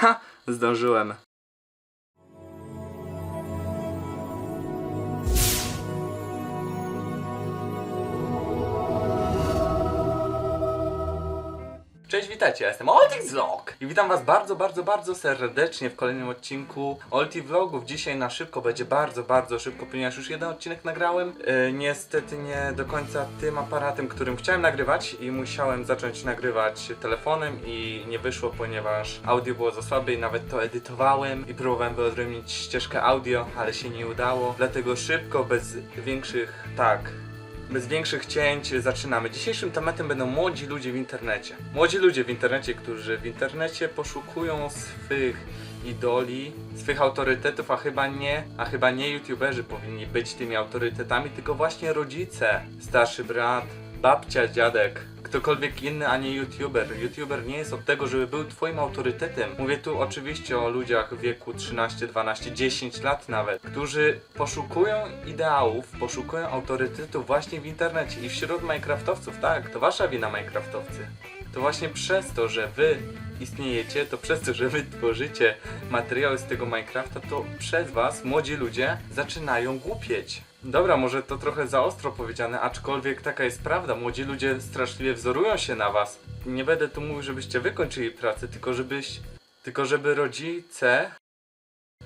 Ha! Zdążyłem. Cześć, witajcie, ja jestem Olti Vlog i witam was bardzo, bardzo, bardzo serdecznie w kolejnym odcinku Olti Vlogów. Dzisiaj na szybko będzie bardzo, bardzo szybko, ponieważ już jeden odcinek nagrałem. Yy, niestety nie do końca tym aparatem, którym chciałem nagrywać i musiałem zacząć nagrywać telefonem i nie wyszło, ponieważ audio było za słabe i nawet to edytowałem i próbowałem wyodrębnić ścieżkę audio, ale się nie udało. Dlatego szybko, bez większych, tak, bez większych cięć zaczynamy. Dzisiejszym tematem będą młodzi ludzie w internecie. Młodzi ludzie w internecie, którzy w internecie poszukują swych idoli, swych autorytetów, a chyba nie, a chyba nie youtuberzy powinni być tymi autorytetami, tylko właśnie rodzice, starszy brat, babcia, dziadek, ktokolwiek inny, a nie youtuber. Youtuber nie jest od tego, żeby był twoim autorytetem. Mówię tu oczywiście o ludziach w wieku 13, 12, 10 lat nawet, którzy poszukują ideałów, poszukują autorytetu właśnie w internecie i wśród Minecraftowców, tak, to wasza wina Minecraftowcy. To właśnie przez to, że wy istniejecie, to przez to, że wy tworzycie materiały z tego Minecrafta, to przez was młodzi ludzie zaczynają głupieć. Dobra, może to trochę za ostro powiedziane, aczkolwiek taka jest prawda. Młodzi ludzie straszliwie wzorują się na was. Nie będę tu mówił, żebyście wykończyli pracę, tylko żebyś. Tylko żeby rodzice.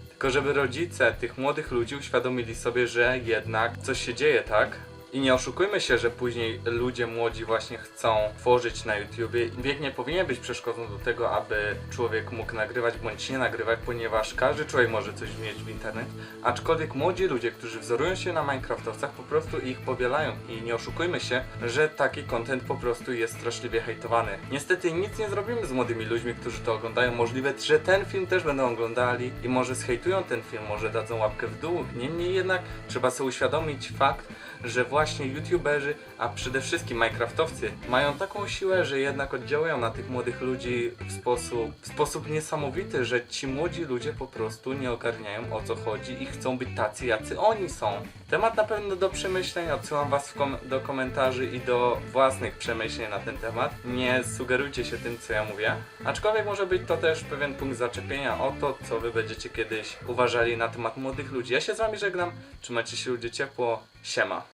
Tylko żeby rodzice tych młodych ludzi uświadomili sobie, że jednak coś się dzieje, tak? I nie oszukujmy się, że później ludzie młodzi właśnie chcą tworzyć na YouTubie. Wiek nie powinien być przeszkodą do tego, aby człowiek mógł nagrywać bądź nie nagrywać, ponieważ każdy człowiek może coś mieć w internet. Aczkolwiek młodzi ludzie, którzy wzorują się na Minecraftowcach, po prostu ich powielają. I nie oszukujmy się, że taki content po prostu jest straszliwie hejtowany. Niestety nic nie zrobimy z młodymi ludźmi, którzy to oglądają. Możliwe, że ten film też będą oglądali i może zhejtują ten film, może dadzą łapkę w dół. Niemniej jednak trzeba sobie uświadomić fakt, że właśnie youtuberzy, a przede wszystkim Minecraftowcy mają taką siłę, że jednak oddziałują na tych młodych ludzi w sposób, w sposób niesamowity, że ci młodzi ludzie po prostu nie ogarniają o co chodzi i chcą być tacy, jacy oni są. Temat na pewno do przemyśleń, odsyłam was kom- do komentarzy i do własnych przemyśleń na ten temat. Nie sugerujcie się tym, co ja mówię. Aczkolwiek może być to też pewien punkt zaczepienia o to, co wy będziecie kiedyś uważali na temat młodych ludzi. Ja się z wami żegnam, trzymajcie się ludzie ciepło, siema.